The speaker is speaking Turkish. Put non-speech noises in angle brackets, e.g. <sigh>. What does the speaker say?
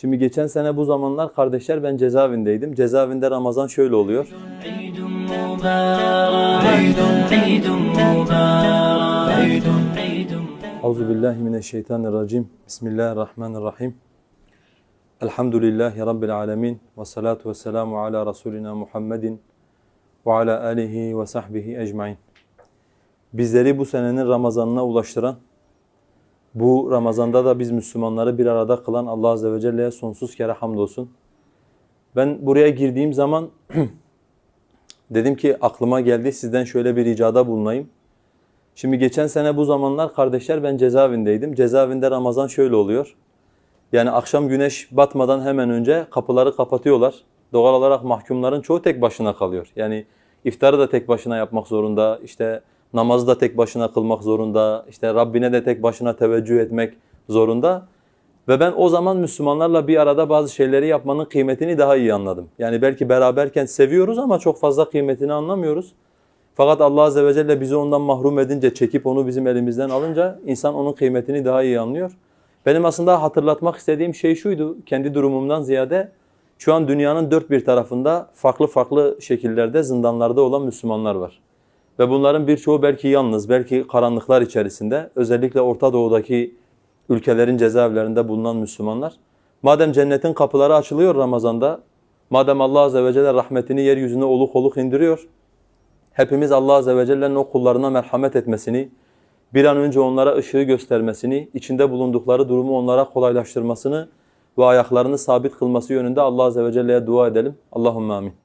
Şimdi geçen sene bu zamanlar kardeşler ben cezaevindeydim. Cezaevinde Ramazan şöyle oluyor. Euzubillahimineşşeytanirracim. Bismillahirrahmanirrahim. Elhamdülillahi Rabbil alemin. Ve salatu ve selamu ala Resulina Muhammedin ve ala alihi ve sahbihi ecmain. Bizleri bu senenin Ramazanına ulaştıran bu Ramazanda da biz Müslümanları bir arada kılan Allah Azze ve Celle'ye sonsuz kere hamdolsun. Ben buraya girdiğim zaman <clears throat> dedim ki aklıma geldi sizden şöyle bir ricada bulunayım. Şimdi geçen sene bu zamanlar kardeşler ben cezaevindeydim. Cezaevinde Ramazan şöyle oluyor. Yani akşam güneş batmadan hemen önce kapıları kapatıyorlar. Doğal olarak mahkumların çoğu tek başına kalıyor. Yani iftarı da tek başına yapmak zorunda, işte namazı da tek başına kılmak zorunda, işte Rabbine de tek başına teveccüh etmek zorunda. Ve ben o zaman Müslümanlarla bir arada bazı şeyleri yapmanın kıymetini daha iyi anladım. Yani belki beraberken seviyoruz ama çok fazla kıymetini anlamıyoruz. Fakat Allah Azze ve Celle bizi ondan mahrum edince, çekip onu bizim elimizden alınca insan onun kıymetini daha iyi anlıyor. Benim aslında hatırlatmak istediğim şey şuydu, kendi durumumdan ziyade şu an dünyanın dört bir tarafında farklı farklı şekillerde zindanlarda olan Müslümanlar var. Ve bunların birçoğu belki yalnız, belki karanlıklar içerisinde, özellikle Orta Doğu'daki ülkelerin cezaevlerinde bulunan Müslümanlar. Madem cennetin kapıları açılıyor Ramazan'da, madem Allah Azze ve Celle rahmetini yeryüzüne oluk oluk indiriyor, hepimiz Allah Azze ve Celle'nin o kullarına merhamet etmesini, bir an önce onlara ışığı göstermesini, içinde bulundukları durumu onlara kolaylaştırmasını ve ayaklarını sabit kılması yönünde Allah Azze ve Celle'ye dua edelim. Allahümme amin.